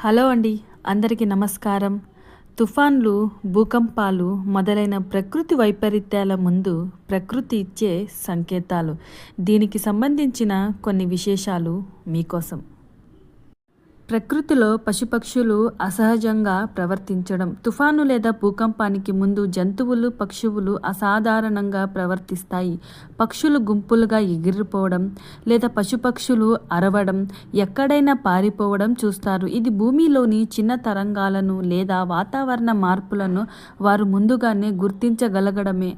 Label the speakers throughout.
Speaker 1: Hello అండి అందరికీ నమస్కారం. తుఫాన్లు భూకంపాలు మొదలైన ప్రకృతి వైపరీత్యాల ముందు ప్రకృతి ఇచ్చే సంకేతాలు. దీనికి సంబంధించిన కొన్ని విశేషాలు మీకోసం. ప్రకృతిలో పశుపక్షులు అసహజంగా ప్రవర్తించడం తుఫాను లేదా భూకంపానికి ముందు జంతువులు పక్షువులు అసాధారణంగా ప్రవర్తిస్తాయి. పక్షులు గుంపులుగా ఎగిరిపోవడం లేదా పశుపక్షులు అరవడం ఎక్కడైనా పారిపోవడం చూస్తారు. ఇది భూమిలోని చిన్న తరంగాలను లేదా వాతావరణ మార్పులను వారు ముందుగానే గుర్తించగలగడమే.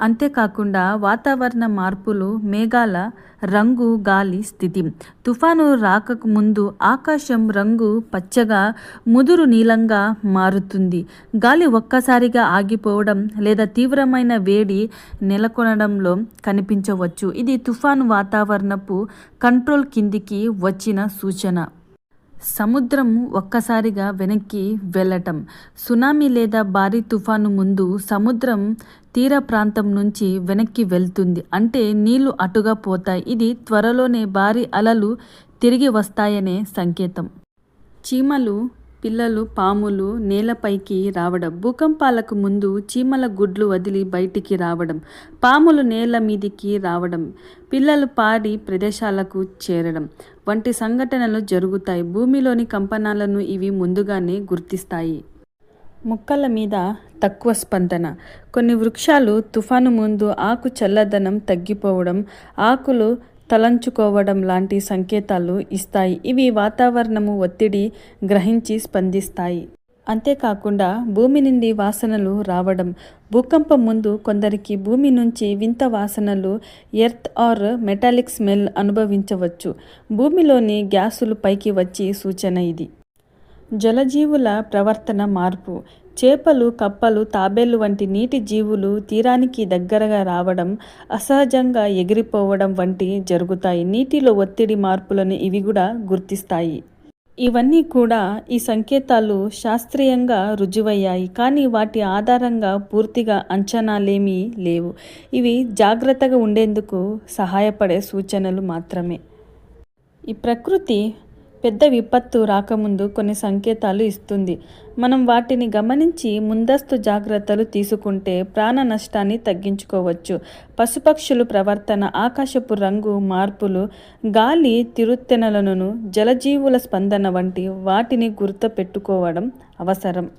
Speaker 1: అంతేకాకుండా వాతావరణ మార్పులు మేఘాల రంగు గాలి స్థితి. తుఫాను రాకకు ముందు ఆకాశం రంగు పచ్చగా ముదురు నీలంగా మారుతుంది. గాలి ఒక్కసారిగా ఆగిపోవడం లేదా తీవ్రమైన వేడి నెలకొనడంలో కనిపించవచ్చు. ఇది తుఫాను వాతావరణపు కంట్రోల్ కిందికి వచ్చిన సూచన. సముద్రం ఒక్కసారిగా వెనక్కి వెళ్ళటం. సునామీ లేదా భారీ తుఫాను ముందు సముద్రం తీర ప్రాంతం నుంచి వెనక్కి వెళ్తుంది. అంటే నీళ్ళు అటుగా పోతాయి. ఇది త్వరలోనే భారీ అలలు తిరిగి వస్తాయనే సంకేతం. చీమలు పిల్లలు పాములు నేలపైకి రావడం భూకంపాలకు ముందు చీమల గుడ్లు వదిలి బయటికి రావడం పాములు నేల మీదికి రావడం పిల్లలు పాడి ప్రదేశాలకు చేరడం వంటి సంఘటనలు జరుగుతాయి. భూమిలోని కంపనాలను ఇవి ముందుగానే గుర్తిస్తాయి. మొక్కల మీద తక్కువ స్పందన. కొన్ని వృక్షాలు తుఫాను ముందు ఆకు చల్లదనం తగ్గిపోవడం ఆకులు తలంచుకోవడం లాంటి సంకేతాలు ఇస్తాయి. ఇవి వాతావరణము ఒత్తిడి గ్రహించి స్పందిస్తాయి. అంతేకాకుండా భూమి నుండి వాసనలు రావడం. భూకంపం ముందు కొందరికి భూమి నుంచి వింత వాసనలు ఎర్త్ ఆర్ మెటాలిక్ స్మెల్ అనుభవించవచ్చు. భూమిలోని గ్యాసులు పైకి వచ్చి సూచన ఇది. జలజీవుల ప్రవర్తన మార్పు. చేపలు కప్పలు తాబేళ్ళు వంటి నీటి జీవులు తీరానికి దగ్గరగా రావడం అసహజంగా ఎగిరిపోవడం వంటి జరుగుతాయి. నీటిలో ఒత్తిడి మార్పులను ఇవి కూడా గుర్తిస్తాయి. ఇవన్నీ కూడా ఈ సంకేతాలు శాస్త్రీయంగా రుజువయ్యాయి. కానీ వాటి ఆధారంగా పూర్తిగా అంచనాలేమీ లేవు. ఇవి జాగ్రత్తగా ఉండేందుకు సహాయపడే సూచనలు మాత్రమే. ఈ ప్రకృతి పెద్ద విపత్తు రాకముందు కొన్ని సంకేతాలు ఇస్తుంది. మనం వాటిని గమనించి ముందస్తు జాగ్రత్తలు తీసుకుంటే ప్రాణ నష్టాన్ని తగ్గించుకోవచ్చు. పశుపక్షులు ప్రవర్తన ఆకాశపు రంగు మార్పులు గాలి తిరుత్తెనలను జలజీవుల స్పందన వంటి వాటిని గుర్తు పెట్టుకోవడం అవసరం.